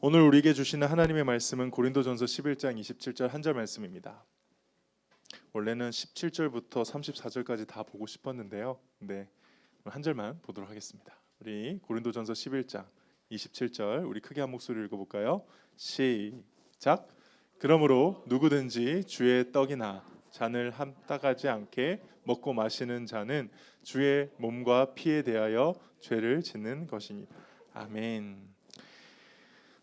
오늘 우리에게 주시는 하나님의 말씀은 고린도전서 11장 27절 한 절 말씀입니다. 원래는 17절부터 34절까지 다 보고 싶었는데요. 네. 한 절만 보도록 하겠습니다. 우리 고린도전서 11장 27절 우리 크게 한 목소리 읽어 볼까요? 시작. 그러므로 누구든지 주의 떡이나 잔을 함따가지 않게 먹고 마시는 자는 주의 몸과 피에 대하여 죄를 짓는 것이니 아멘.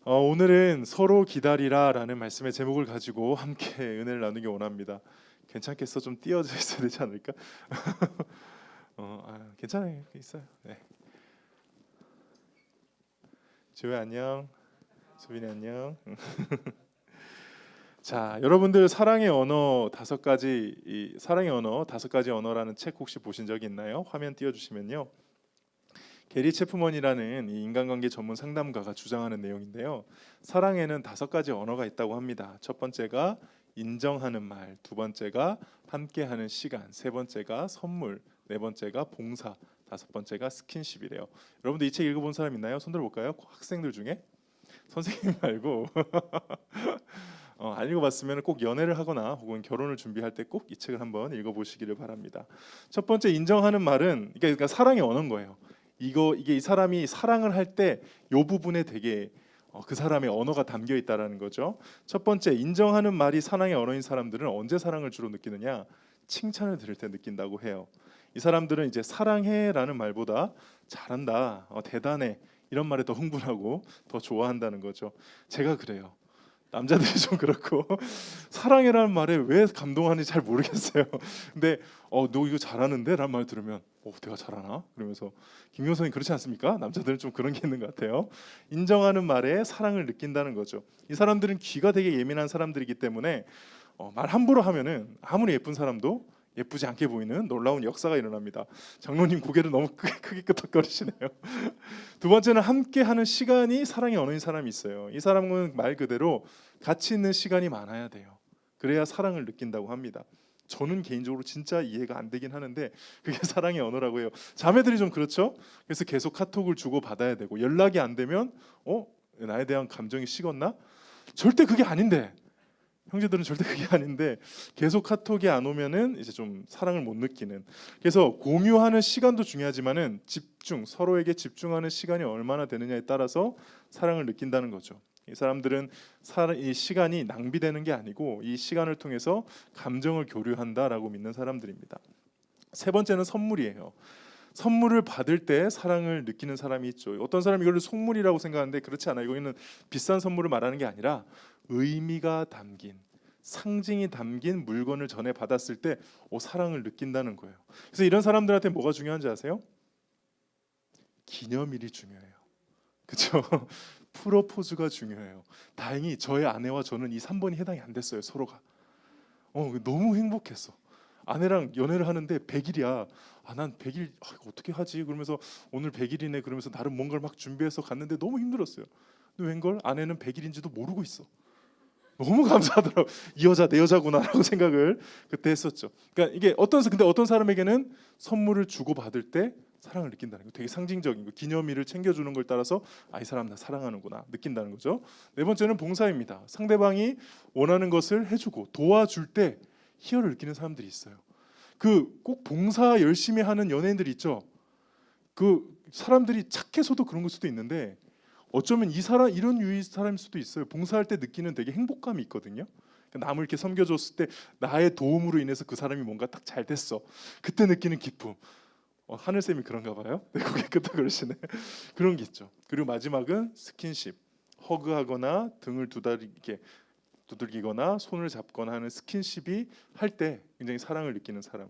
어, 오늘은 서로 기다리라라는 말씀의 제목을 가지고 함께 은혜를 나누기 원합니다. 괜찮겠어? 좀 띄어져 있어야 되지 않을까? 어, 아, 괜찮아요. 있어요. 네. 조회 안녕. 수빈이 안녕. 자, 여러분들 사랑의 언어 다섯 가지 이 사랑의 언어 다섯 가지 언어라는 책 혹시 보신 적이 있나요? 화면 띄워 주시면요. 게리 체프먼이라는 이 인간관계 전문 상담가가 주장하는 내용인데요. 사랑에는 다섯 가지 언어가 있다고 합니다. 첫 번째가 인정하는 말, 두 번째가 함께하는 시간, 세 번째가 선물, 네 번째가 봉사, 다섯 번째가 스킨십이래요. 여러분들 이 책 읽어본 사람 있나요? 손들어 볼까요? 학생들 중에 선생님 말고 어, 안 읽어봤으면 꼭 연애를 하거나 혹은 결혼을 준비할 때 꼭 이 책을 한번 읽어보시기를 바랍니다. 첫 번째 인정하는 말은 그러니까, 그러니까 사랑의 언어인 거예요. 이거 이게 이 사람이 사랑을 할 때 요 부분에 되게 어, 그 사람의 언어가 담겨 있다라는 거죠. 첫 번째 인정하는 말이 사랑의 언어인 사람들은 언제 사랑을 주로 느끼느냐? 칭찬을 들을 때 느낀다고 해요. 이 사람들은 이제 사랑해라는 말보다 잘한다, 어, 대단해 이런 말에 더 흥분하고 더 좋아한다는 거죠. 제가 그래요. 남자들이 좀 그렇고 사랑해라는 말에 왜 감동하는지 잘 모르겠어요. 근데 어 너 이거 잘하는데라는 말 들으면 어 내가 잘하나? 그러면서 김효선이 그렇지 않습니까? 남자들은 좀 그런 게 있는 것 같아요. 인정하는 말에 사랑을 느낀다는 거죠. 이 사람들은 귀가 되게 예민한 사람들이기 때문에 어, 말 함부로 하면은 아무리 예쁜 사람도 예쁘지 않게 보이는 놀라운 역사가 일어납니다. 장로님 고개를 너무 크게, 크게 끄덕거리시네요. 두 번째는 함께하는 시간이 사랑의 언어인 사람이 있어요. 이 사람은 말 그대로 같이 있는 시간이 많아야 돼요. 그래야 사랑을 느낀다고 합니다. 저는 개인적으로 진짜 이해가 안 되긴 하는데 그게 사랑의 언어라고 해요. 자매들이 좀 그렇죠. 그래서 계속 카톡을 주고 받아야 되고 연락이 안 되면 어 나에 대한 감정이 식었나? 절대 그게 아닌데 형제들은 절대 그게 아닌데 계속 카톡이 안 오면은 이제 좀 사랑을 못 느끼는. 그래서 공유하는 시간도 중요하지만은 집중 서로에게 집중하는 시간이 얼마나 되느냐에 따라서 사랑을 느낀다는 거죠. 이 사람들은 사- 이 시간이 낭비되는 게 아니고 이 시간을 통해서 감정을 교류한다라고 믿는 사람들입니다. 세 번째는 선물이에요. 선물을 받을 때 사랑을 느끼는 사람이 있죠. 어떤 사람이 이걸 속물이라고 생각하는데 그렇지 않아요. 이거는 비싼 선물을 말하는 게 아니라 의미가 담긴 상징이 담긴 물건을 전에 받았을 때 오, 사랑을 느낀다는 거예요. 그래서 이런 사람들한테 뭐가 중요한지 아세요? 기념일이 중요해요. 그렇죠? 프로포즈가 중요해요. 다행히 저의 아내와 저는 이 3번이 해당이 안 됐어요. 서로가. 어, 너무 행복했어. 아내랑 연애를 하는데 100일이야. 아, 난 100일 아, 어떻게 하지? 그러면서 오늘 100일이네. 그러면서 나름 뭔가를 막 준비해서 갔는데 너무 힘들었어요. 근데 웬걸 아내는 100일인지도 모르고 있어. 너무 감사하더라고. 이 여자 내 여자구나라고 생각을 그때 했었죠. 그러니까 이게 어떤 근데 어떤 사람에게는 선물을 주고 받을 때 사랑을 느낀다는 거 되게 상징적인 거 기념일을 챙겨주는 걸 따라서 아 이 사람 나 사랑하는구나 느낀다는 거죠. 네 번째는 봉사입니다. 상대방이 원하는 것을 해주고 도와줄 때 희열을 느끼는 사람들이 있어요. 그 꼭 봉사 열심히 하는 연예인들 있죠. 그 사람들이 착해서도 그런 걸 수도 있는데 어쩌면 이 사람 이런 유의 사람일 수도 있어요. 봉사할 때 느끼는 되게 행복감이 있거든요. 그러니까 남을 이렇게 섬겨줬을 때 나의 도움으로 인해서 그 사람이 뭔가 딱 잘 됐어. 그때 느끼는 기쁨. 어, 하늘 쌤이 그런가 봐요. 네, 고개 끄덕거리시네. 그런 게 있죠. 그리고 마지막은 스킨십. 허그하거나 등을 두다리게 두들기거나 손을 잡거나 하는 스킨십이 할 때 굉장히 사랑을 느끼는 사람.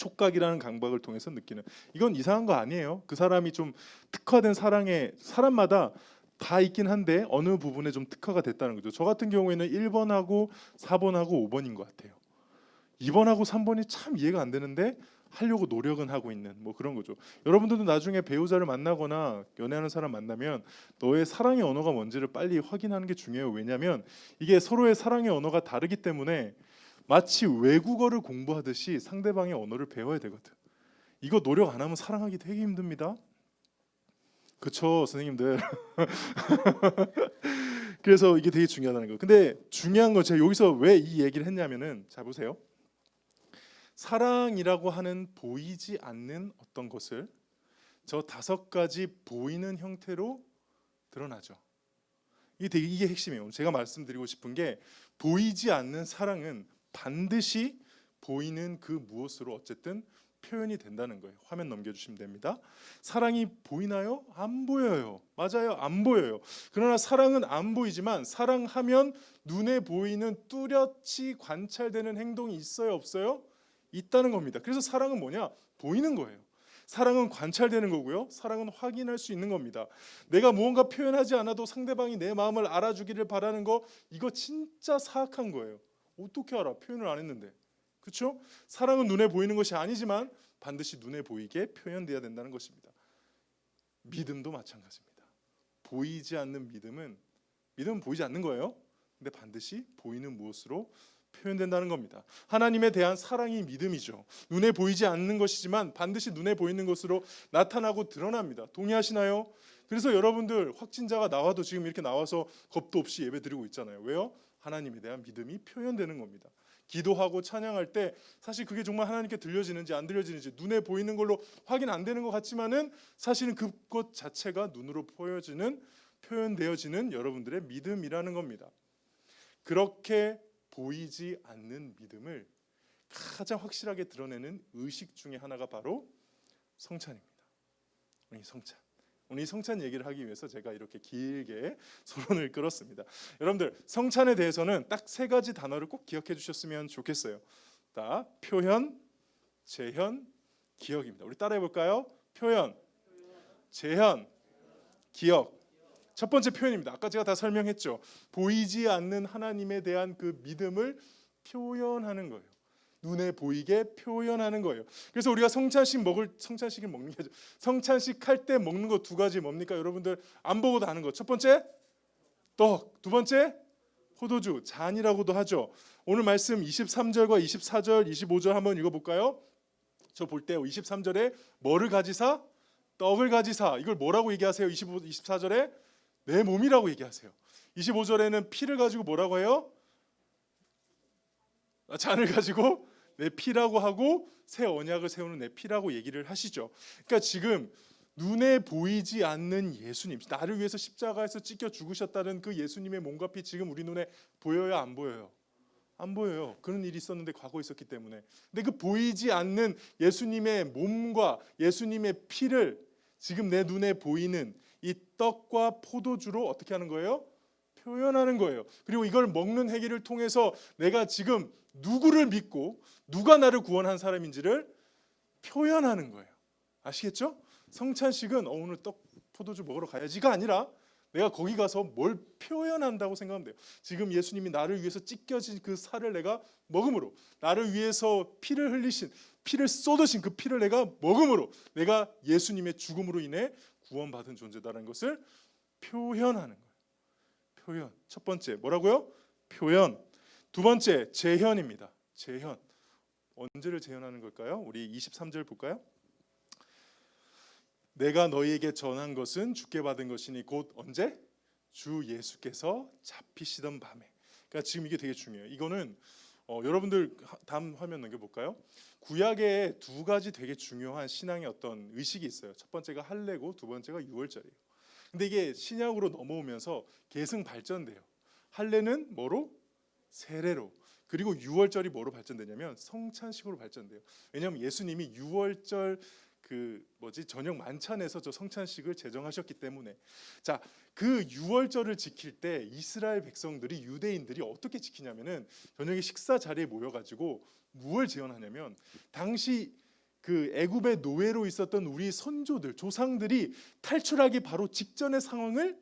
촉각이라는 감각을 통해서 느끼는 이건 이상한 거 아니에요. 그 사람이 좀 특화된 사랑에 사람마다 다 있긴 한데 어느 부분에 좀 특화가 됐다는 거죠. 저 같은 경우에는 1번하고 4번하고 5번인 것 같아요. 2번하고 3번이 참 이해가 안 되는데 하려고 노력은 하고 있는 뭐 그런 거죠. 여러분들도 나중에 배우자를 만나거나 연애하는 사람 만나면 너의 사랑의 언어가 뭔지를 빨리 확인하는 게 중요해요. 왜냐하면 이게 서로의 사랑의 언어가 다르기 때문에 마치 외국어를 공부하듯이 상대방의 언어를 배워야 되거든. 이거 노력 안 하면 사랑하기 되게 힘듭니다. 그쵸 선생님들 그래서 이게 되게 중요하다는 거예요. 근데 중요한 건 제가 여기서 왜 이 얘기를 했냐면은 자 보세요. 사랑이라고 하는 보이지 않는 어떤 것을 저 다섯 가지 보이는 형태로 드러나죠. 이게 되게 이게 핵심이에요. 제가 말씀드리고 싶은 게 보이지 않는 사랑은 반드시 보이는 그 무엇으로 어쨌든 표현이 된다는 거예요. 화면 넘겨주시면 됩니다. 사랑이 보이나요? 안 보여요. 맞아요, 안 보여요. 그러나 사랑은 안 보이지만 사랑하면 눈에 보이는 뚜렷이 관찰되는 행동이 있어요, 없어요? 있다는 겁니다. 그래서 사랑은 뭐냐? 보이는 거예요. 사랑은 관찰되는 거고요. 사랑은 확인할 수 있는 겁니다. 내가 무언가 표현하지 않아도 상대방이 내 마음을 알아주기를 바라는 거 이거 진짜 사악한 거예요. 어떻게 알아? 표현을 안 했는데. 그렇죠? 사랑은 눈에 보이는 것이 아니지만 반드시 눈에 보이게 표현돼야 된다는 것입니다. 믿음도 마찬가지입니다. 보이지 않는 믿음은 믿음은 보이지 않는 거예요. 근데 반드시 보이는 무엇으로 표현된다는 겁니다. 하나님에 대한 사랑이 믿음이죠. 눈에 보이지 않는 것이지만 반드시 눈에 보이는 것으로 나타나고 드러납니다. 동의하시나요? 그래서 여러분들 확진자가 나와도 지금 이렇게 나와서 겁도 없이 예배드리고 있잖아요. 왜요? 하나님에 대한 믿음이 표현되는 겁니다. 기도하고 찬양할 때 사실 그게 정말 하나님께 들려지는지 안 들려지는지 눈에 보이는 걸로 확인 안 되는 것 같지만은 사실은 그것 자체가 눈으로 보여지는 표현되어지는 여러분들의 믿음이라는 겁니다. 그렇게 보이지 않는 믿음을 가장 확실하게 드러내는 의식 중에 하나가 바로 성찬입니다. 이 성찬. 오늘 이 성찬 얘기를 하기 위해서 제가 이렇게 길게 소론을 끌었습니다. 여러분들 성찬에 대해서는 딱 세 가지 단어를 꼭 기억해 주셨으면 좋겠어요. 다 표현, 재현, 기억입니다. 우리 따라해 볼까요? 표현, 재현, 기억. 첫 번째 표현입니다. 아까 제가 다 설명했죠. 보이지 않는 하나님에 대한 그 믿음을 표현하는 거예요. 눈에 보이게 표현하는 거예요. 그래서 우리가 성찬식 먹을 성찬식을 먹는 게. 성찬식 할 때 먹는 거 두 가지 뭡니까? 여러분들 안 보고도 아는 거. 첫 번째 떡, 두 번째 포도주, 잔이라고도 하죠. 오늘 말씀 23절과 24절, 25절 한번 읽어 볼까요? 저 볼 때 23절에 뭐를 가지사? 떡을 가지사. 이걸 뭐라고 얘기하세요? 25, 24절에 내 몸이라고 얘기하세요. 25절에는 피를 가지고 뭐라고 해요? 아, 잔을 가지고 내 피라고 하고 새 언약을 세우는 내 피라고 얘기를 하시죠. 그러니까 지금 눈에 보이지 않는 예수님, 나를 위해서 십자가에서 찢겨 죽으셨다는 그 예수님의 몸과 피 지금 우리 눈에 보여요, 안 보여요? 안 보여요. 그런 일이 있었는데 과거에 있었기 때문에. 근데 그 보이지 않는 예수님의 몸과 예수님의 피를 지금 내 눈에 보이는 이 떡과 포도주로 어떻게 하는 거예요? 표현하는 거예요. 그리고 이걸 먹는 행위를 통해서 내가 지금 누구를 믿고 누가 나를 구원한 사람인지를 표현하는 거예요. 아시겠죠? 성찬식은 어, 오늘 떡 포도주 먹으러 가야지가 아니라 내가 거기 가서 뭘 표현한다고 생각하면 돼요. 지금 예수님이 나를 위해서 찢겨진 그 살을 내가 먹음으로 나를 위해서 피를 흘리신 피를 쏟으신 그 피를 내가 먹음으로 내가 예수님의 죽음으로 인해 구원받은 존재다라는 것을 표현하는 거예요. 표현. 첫 번째 뭐라고요? 표현. 두 번째 재현입니다. 재현. 언제를 재현하는 걸까요? 우리 23절 볼까요? 내가 너희에게 전한 것은 주께 받은 것이니 곧 언제? 주 예수께서 잡히시던 밤에. 그러니까 지금 이게 되게 중요해요. 이거는 어, 여러분들 하- 다음 화면 넘겨볼까요? 구약에 두 가지 되게 중요한 신앙의 어떤 의식이 있어요. 첫 번째가 할례고 두 번째가 유월절이에요. 근데 이게 신약으로 넘어오면서 계승 발전돼요. 할례는 뭐로? 세례로. 그리고 유월절이 뭐로 발전되냐면 성찬식으로 발전돼요. 왜냐하면 예수님이 유월절 그 뭐지 저녁 만찬에서 저 성찬식을 제정하셨기 때문에 자 그 유월절을 지킬 때 이스라엘 백성들이 유대인들이 어떻게 지키냐면은 저녁에 식사 자리에 모여가지고 무엇을 재현하냐면 당시 그 애굽의 노예로 있었던 우리 선조들 조상들이 탈출하기 바로 직전의 상황을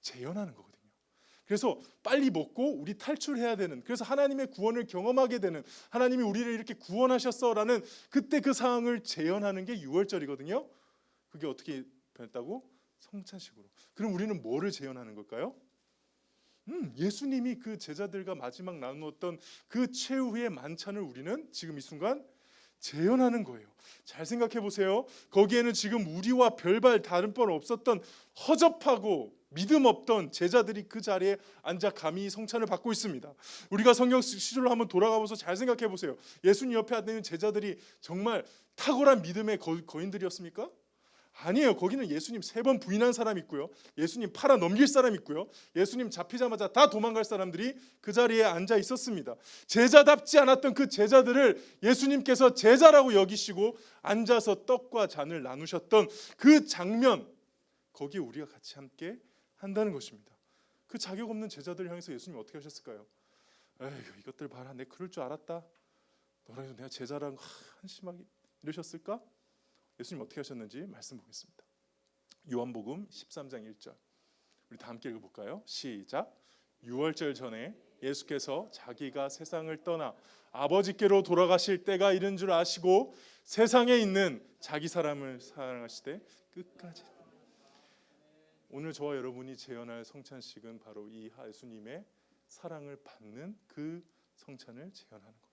재현하는 거거든요. 그래서 빨리 먹고 우리 탈출해야 되는 그래서 하나님의 구원을 경험하게 되는 하나님이 우리를 이렇게 구원하셨어라는 그때 그 상황을 재현하는 게 유월절이거든요. 그게 어떻게 변했다고? 성찬식으로. 그럼 우리는 뭐를 재현하는 걸까요? 음, 예수님이 그 제자들과 마지막 나누었던 그 최후의 만찬을 우리는 지금 이 순간 재현하는 거예요. 잘 생각해 보세요. 거기에는 지금 우리와 별발 다른 번 없었던 허접하고 믿음 없던 제자들이 그 자리에 앉아 감히 성찬을 받고 있습니다. 우리가 성경 시절로 한번 돌아가보서 잘 생각해 보세요. 예수님 옆에 앉는 제자들이 정말 탁월한 믿음의 거, 거인들이었습니까? 아니에요. 거기는 예수님 세 번 부인한 사람 있고요. 예수님 팔아 넘길 사람 있고요. 예수님 잡히자마자 다 도망갈 사람들이 그 자리에 앉아 있었습니다. 제자답지 않았던 그 제자들을 예수님께서 제자라고 여기시고 앉아서 떡과 잔을 나누셨던 그 장면 거기에 우리가 같이 함께 한다는 것입니다. 그 자격 없는 제자들 향해서 예수님 어떻게 하셨을까요? 에휴 이것들 봐라 내 그럴 줄 알았다. 너라도 내가 제자랑 한심하게 이러셨을까? 예수님 어떻게 하셨는지 말씀 보겠습니다. 요한복음 13장 1절. 우리 다 함께 읽어 볼까요? 시작. 유월절 전에 예수께서 자기가 세상을 떠나 아버지께로 돌아가실 때가 이른 줄 아시고 세상에 있는 자기 사람을 사랑하시되 끝까지. 오늘 저와 여러분이 재현할 성찬식은 바로 이 예수님의 사랑을 받는 그 성찬을 재현하는 겁니다.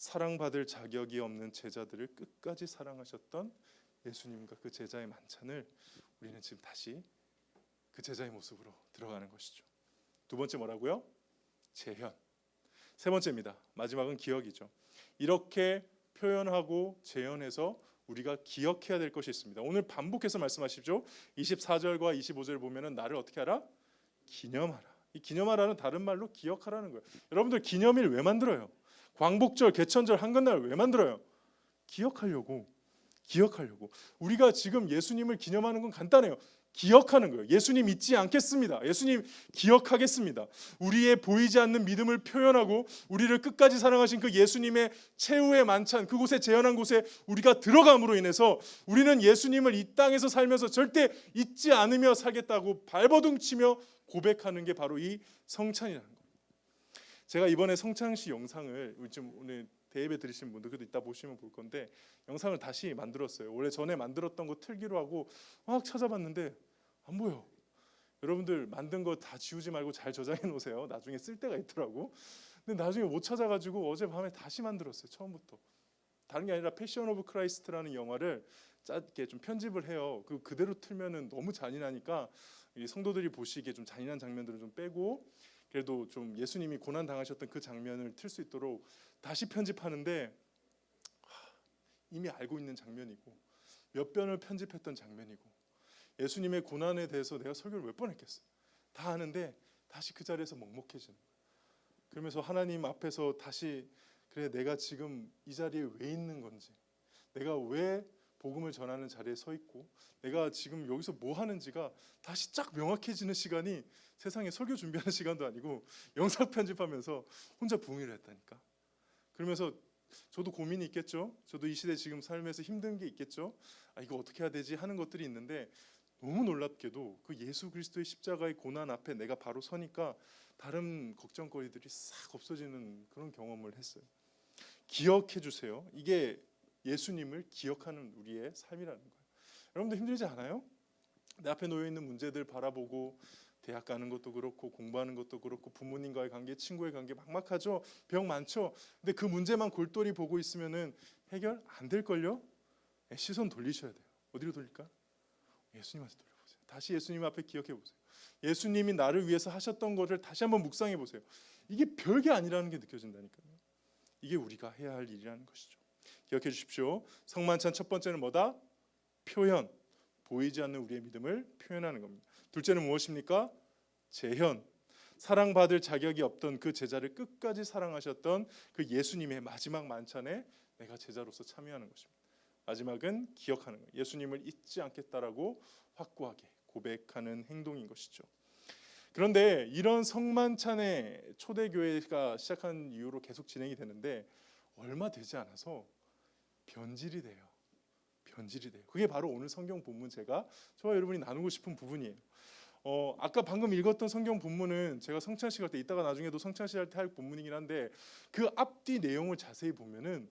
사랑받을 자격이 없는 제자들을 끝까지 사랑하셨던 예수님과 그 제자의 만찬을 우리는 지금 다시 그 제자의 모습으로 들어가는 것이죠. 두 번째 뭐라고요? 재현. 세 번째입니다. 마지막은 기억이죠. 이렇게 표현하고 재현해서 우리가 기억해야 될 것이 있습니다. 오늘 반복해서 말씀하십시오. 24절과 25절 보면은 나를 어떻게 하라? 기념하라. 이 기념하라는 다른 말로 기억하라는 거예요. 여러분들 기념일 왜 만들어요? 광복절, 개천절, 한글날 왜 만들어요? 기억하려고. 기억하려고. 우리가 지금 예수님을 기념하는 건 간단해요. 기억하는 거예요. 예수님 잊지 않겠습니다. 예수님 기억하겠습니다. 우리의 보이지 않는 믿음을 표현하고 우리를 끝까지 사랑하신 그 예수님의 최후의 만찬 그곳에 재현한 곳에 우리가 들어감으로 인해서 우리는 예수님을 이 땅에서 살면서 절대 잊지 않으며 살겠다고 발버둥 치며 고백하는 게 바로 이 성찬이라는 거예요. 제가 이번에 성찬식 영상을 좀 오늘 대예배 들으신 분들 그래도 이따 보시면 볼 건데 영상을 다시 만들었어요. 원래 전에 만들었던 거 틀기로 하고 막 찾아봤는데 안 보여. 여러분들 만든 거 다 지우지 말고 잘 저장해 놓으세요. 나중에 쓸 때가 있더라고. 근데 나중에 못 찾아가지고 어제 밤에 다시 만들었어요. 처음부터. 다른 게 아니라 패션 오브 크라이스트라는 영화를 짧게 좀 편집을 해요. 그 그대로 틀면은 너무 잔인하니까 이 성도들이 보시기에 좀 잔인한 장면들을 좀 빼고 그래도 좀 예수님이 고난 당하셨던 그 장면을 틀 수 있도록 다시 편집하는데 하, 이미 알고 있는 장면이고 몇 번을 편집했던 장면이고 예수님의 고난에 대해서 내가 설교를 몇 번 했겠어. 다 아는데 다시 그 자리에서 먹먹해지는 거야. 그러면서 하나님 앞에서 다시 그래 내가 지금 이 자리에 왜 있는 건지 내가 왜 복음을 전하는 자리에 서 있고 내가 지금 여기서 뭐 하는지가 다시 쫙 명확해지는 시간이 세상에 설교 준비하는 시간도 아니고 영상 편집하면서 혼자 부흥을 했다니까. 그러면서 저도 고민이 있겠죠. 저도 이 시대 지금 삶에서 힘든 게 있겠죠. 아 이거 어떻게 해야 되지 하는 것들이 있는데 너무 놀랍게도 그 예수 그리스도의 십자가의 고난 앞에 내가 바로 서니까 다른 걱정거리들이 싹 없어지는 그런 경험을 했어요. 기억해 주세요. 이게 예수님을 기억하는 우리의 삶이라는 거예요. 여러분들 힘들지 않아요? 내 앞에 놓여 있는 문제들 바라보고 대학 가는 것도 그렇고 공부하는 것도 그렇고 부모님과의 관계, 친구의 관계 막막하죠. 병 많죠. 근데 그 문제만 골똘히 보고 있으면은 해결 안 될 걸요. 시선 돌리셔야 돼요. 어디로 돌릴까? 예수님한테 돌려보세요. 다시 예수님 앞에 기억해 보세요. 예수님이 나를 위해서 하셨던 것을 다시 한번 묵상해 보세요. 이게 별게 아니라는 게 느껴진다니까요. 이게 우리가 해야 할 일이라는 것이죠. 기억해 주십시오. 성만찬 첫 번째는 뭐다? 표현. 보이지 않는 우리의 믿음을 표현하는 겁니다. 둘째는 무엇입니까? 재현. 사랑받을 자격이 없던 그 제자를 끝까지 사랑하셨던 그 예수님의 마지막 만찬에 내가 제자로서 참여하는 것입니다. 마지막은 기억하는 거예요. 예수님을 잊지 않겠다라고 확고하게 고백하는 행동인 것이죠. 그런데 이런 성만찬의 초대교회가 시작한 이후로 계속 진행이 되는데 얼마 되지 않아서 변질이 돼요. 변질이 돼요. 그게 바로 오늘 성경 본문 제가 저와 여러분이 나누고 싶은 부분이에요. 어, 아까 방금 읽었던 성경 본문은 제가 성찬식 할 때 이따가 나중에도 성찬식 할 때 할 본문이긴 한데 그 앞뒤 내용을 자세히 보면은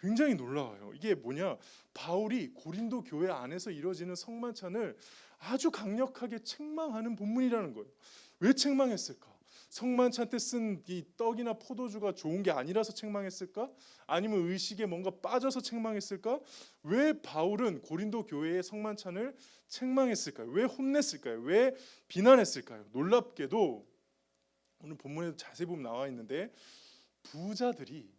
굉장히 놀라워요. 이게 뭐냐? 바울이 고린도 교회 안에서 이루어지는 성만찬을 아주 강력하게 책망하는 본문이라는 거예요. 왜 책망했을까? 성만찬 때 쓴 이 떡이나 포도주가 좋은 게 아니라서 책망했을까? 아니면 의식에 뭔가 빠져서 책망했을까? 왜 바울은 고린도 교회의 성만찬을 책망했을까요? 왜 혼냈을까요? 왜 비난했을까요? 놀랍게도 오늘 본문에도 자세히 보면 나와 있는데 부자들이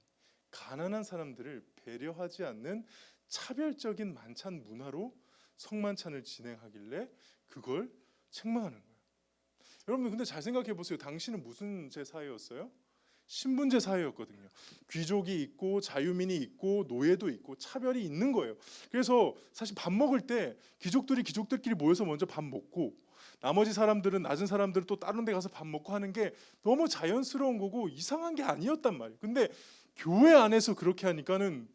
가난한 사람들을 배려하지 않는 차별적인 만찬 문화로 성만찬을 진행하길래 그걸 책망하는 거예요. 여러분 근데 잘 생각해 보세요. 당신은 무슨 제 사회였어요? 신분제 사회였거든요. 귀족이 있고 자유민이 있고 노예도 있고 차별이 있는 거예요. 그래서 사실 밥 먹을 때 귀족들이 귀족들끼리 모여서 먼저 밥 먹고 나머지 사람들은 낮은 사람들은 또 다른 데 가서 밥 먹고 하는 게 너무 자연스러운 거고 이상한 게 아니었단 말이에요. 근데 교회 안에서 그렇게 하니까는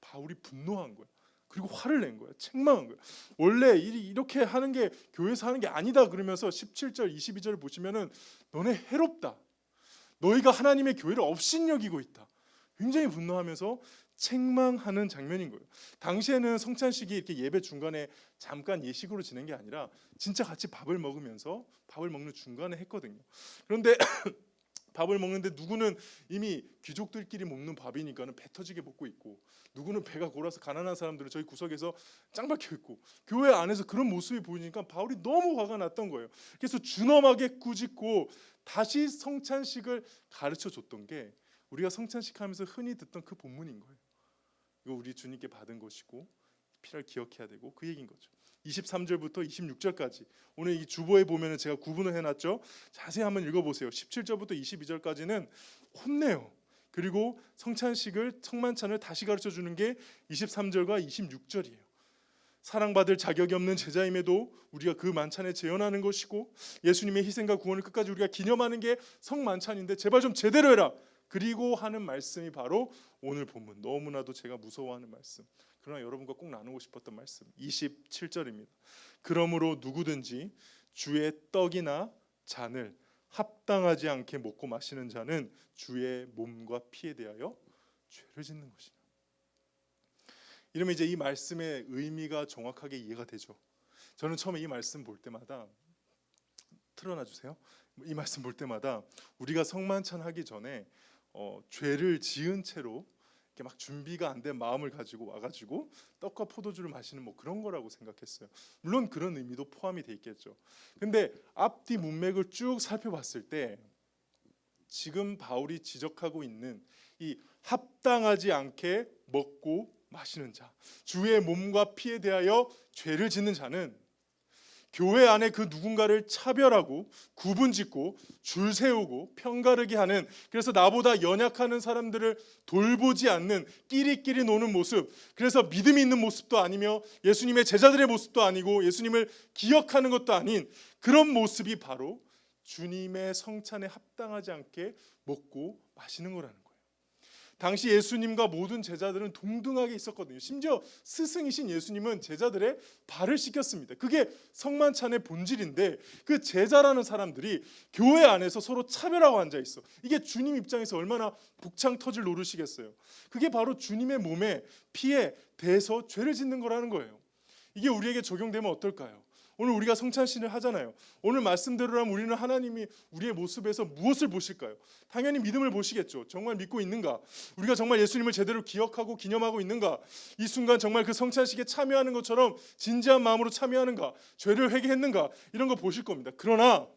바울이 분노한 거야. 그리고 화를 낸 거야. 책망한 거야. 원래 이- 이렇게 하는 게 교회에서 하는 게 아니다 그러면서 17절 22절 보시면은 너네 해롭다. 너희가 하나님의 교회를 업신여기고 있다. 굉장히 분노하면서 책망하는 장면인 거예요. 당시에는 성찬식이 이렇게 예배 중간에 잠깐 예식으로 지낸 게 아니라 진짜 같이 밥을 먹으면서 밥을 먹는 중간에 했거든요. 그런데 밥을 먹는데 누구는 이미 귀족들끼리 먹는 밥이니까는 배 터지게 먹고 있고 누구는 배가 골아서 가난한 사람들은 저희 구석에서 짱 박혀 있고 교회 안에서 그런 모습이 보이니까 바울이 너무 화가 났던 거예요. 그래서 준엄하게 꾸짖고 다시 성찬식을 가르쳐 줬던 게 우리가 성찬식 하면서 흔히 듣던 그 본문인 거예요. 이거 우리 주님께 받은 것이고 필요를 기억해야 되고 그 얘기인 거죠. 23절부터 26절까지 오늘 이 주보에 보면은 제가 구분을 해놨죠. 자세히 한번 읽어보세요. 17절부터 22절까지는 혼내요. 그리고 성찬식을 성만찬을 다시 가르쳐 주는 게 23절과 26절이에요. 사랑받을 자격이 없는 제자임에도 우리가 그 만찬에 재현하는 것이고 예수님의 희생과 구원을 끝까지 우리가 기념하는 게 성만찬인데 제발 좀 제대로 해라. 그리고 하는 말씀이 바로 오늘 본문 너무나도 제가 무서워하는 말씀. 그러나 여러분과 꼭 나누고 싶었던 말씀 27절입니다. 그러므로 누구든지 주의 떡이나 잔을 합당하지 않게 먹고 마시는 자는 주의 몸과 피에 대하여 죄를 짓는 것이다. 이러면 이제 이 말씀의 의미가 정확하게 이해가 되죠. 저는 처음에 이 말씀 볼 때마다 틀어놔 주세요. 이 말씀 볼 때마다 우리가 성만찬 하기 전에 어, 죄를 지은 채로 이렇게 막 준비가 안 된 마음을 가지고 와가지고 떡과 포도주를 마시는 뭐 그런 거라고 생각했어요. 물론 그런 의미도 포함이 돼 있겠죠. 근데 앞뒤 문맥을 쭉 살펴봤을 때 지금 바울이 지적하고 있는 이 합당하지 않게 먹고 마시는 자, 주의 몸과 피에 대하여 죄를 짓는 자는 교회 안에 그 누군가를 차별하고 구분짓고 줄 세우고 편가르게 하는 그래서 나보다 연약하는 사람들을 돌보지 않는 끼리끼리 노는 모습 그래서 믿음이 있는 모습도 아니며 예수님의 제자들의 모습도 아니고 예수님을 기억하는 것도 아닌 그런 모습이 바로 주님의 성찬에 합당하지 않게 먹고 마시는 거라는. 당시 예수님과 모든 제자들은 동등하게 있었거든요. 심지어 스승이신 예수님은 제자들의 발을 씻겼습니다. 그게 성만찬의 본질인데 그 제자라는 사람들이 교회 안에서 서로 차별하고 앉아 있어. 이게 주님 입장에서 얼마나 북창 터질 노릇이겠어요. 그게 바로 주님의 몸에 피에 대해서 죄를 짓는 거라는 거예요. 이게 우리에게 적용되면 어떨까요? 오늘 우리가 성찬신을 하잖아요. 오늘 말씀대로라면 우리는 하나님이 우리의 모습에서 무엇을 보실까요? 당연히 믿음을 보시겠죠. 정말 믿고 있는가? 우리가 정말 예수님을 제대로 기억하고 기념하고 있는가? 이 순간 정말 그 성찬식에 참여하는 것처럼 진지한 마음으로 참여하는가? 죄를 회개했는가? 이런 거 보실 겁니다. 그러나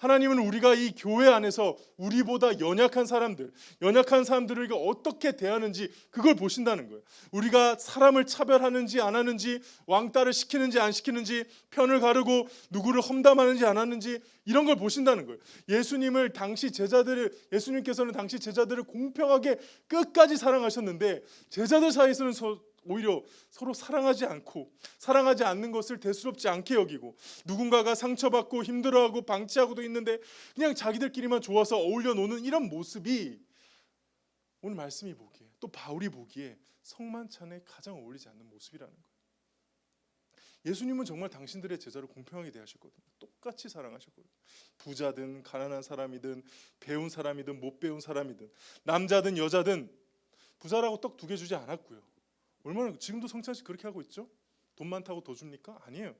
하나님은 우리가 이 교회 안에서 우리보다 연약한 사람들, 연약한 사람들을 어떻게 대하는지 그걸 보신다는 거예요. 우리가 사람을 차별하는지 안 하는지, 왕따를 시키는지 안 시키는지, 편을 가르고 누구를 험담하는지 안 하는지 이런 걸 보신다는 거예요. 예수님을 당시 제자들을 예수님께서는 당시 제자들을 공평하게 끝까지 사랑하셨는데 제자들 사이에서는 서, 오히려 서로 사랑하지 않고 사랑하지 않는 것을 대수롭지 않게 여기고 누군가가 상처받고 힘들어하고 방치하고도 있는데 그냥 자기들끼리만 좋아서 어울려 노는 이런 모습이 오늘 말씀이 보기에 또 바울이 보기에 성만찬에 가장 어울리지 않는 모습이라는 거예요. 예수님은 정말 당신들의 제자를 공평하게 대하셨거든요. 똑같이 사랑하셨거든요. 부자든 가난한 사람이든 배운 사람이든 못 배운 사람이든 남자든 여자든 부자라고 떡 두 개 주지 않았고요. 얼마나 지금도 성찬식 그렇게 하고 있죠? 돈 많다고 더 줍니까? 아니에요.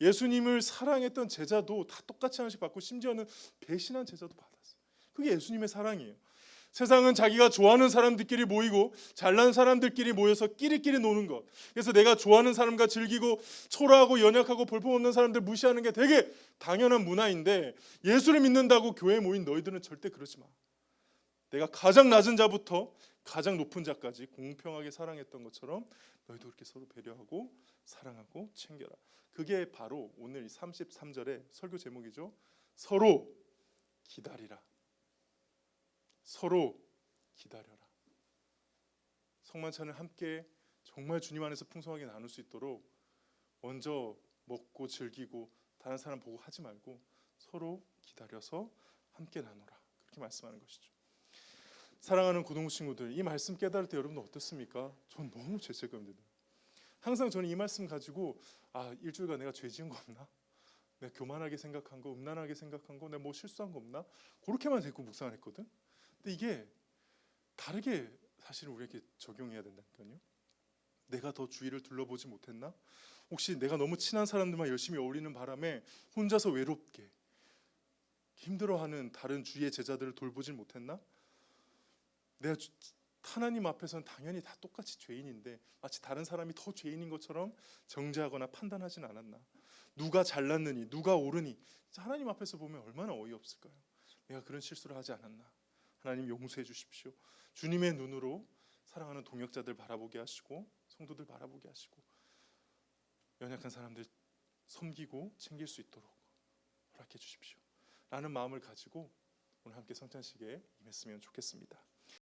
예수님을 사랑했던 제자도 다 똑같이 하나씩 받고 심지어는 배신한 제자도 받았어요. 그게 예수님의 사랑이에요. 세상은 자기가 좋아하는 사람들끼리 모이고 잘난 사람들끼리 모여서 끼리끼리 노는 것. 그래서 내가 좋아하는 사람과 즐기고 초라하고 연약하고 볼품없는 사람들 무시하는 게 되게 당연한 문화인데 예수를 믿는다고 교회에 모인 너희들은 절대 그러지 마. 내가 가장 낮은 자부터 가장 높은 자까지 공평하게 사랑했던 것처럼 너희도 그렇게 서로 배려하고 사랑하고 챙겨라. 그게 바로 오늘 33절의 설교 제목이죠. 서로 기다리라. 서로 기다려라. 성만찬을 함께 정말 주님 안에서 풍성하게 나눌 수 있도록 먼저 먹고 즐기고 다른 사람 보고 하지 말고 서로 기다려서 함께 나누라. 그렇게 말씀하는 것이죠. 사랑하는 고등 친구들, 이 말씀 깨달을 때 여러분 어떻습니까? 전 너무 들어요. 항상 저는 이 말씀 가지고 아 일주일간 내가 죄 지은 거 없나? 내가 교만하게 생각한 거, 음란하게 생각한 거, 내가 뭐 실수한 거 없나? 그렇게만 자꾸 묵상을 했거든. 근데 이게 다르게 사실 우리에게 적용해야 된다니까요. 내가 더 주위를 둘러보지 못했나? 혹시 내가 너무 친한 사람들만 열심히 어울리는 바람에 혼자서 외롭게 힘들어하는 다른 주위의 제자들을 돌보질 못했나? 내가 주- 하나님 앞에서는 당연히 다 똑같이 죄인인데 마치 다른 사람이 더 죄인인 것처럼 정죄하거나 판단하진 않았나? 누가 잘났느니 누가 옳으니 하나님 앞에서 보면 얼마나 어이없을까요? 내가 그런 실수를 하지 않았나? 하나님 용서해 주십시오. 주님의 눈으로 사랑하는 동역자들 바라보게 하시고 성도들 바라보게 하시고 연약한 사람들 섬기고 챙길 수 있도록 허락해 주십시오. 라는 마음을 가지고 오늘 함께 성찬식에 임했으면 좋겠습니다.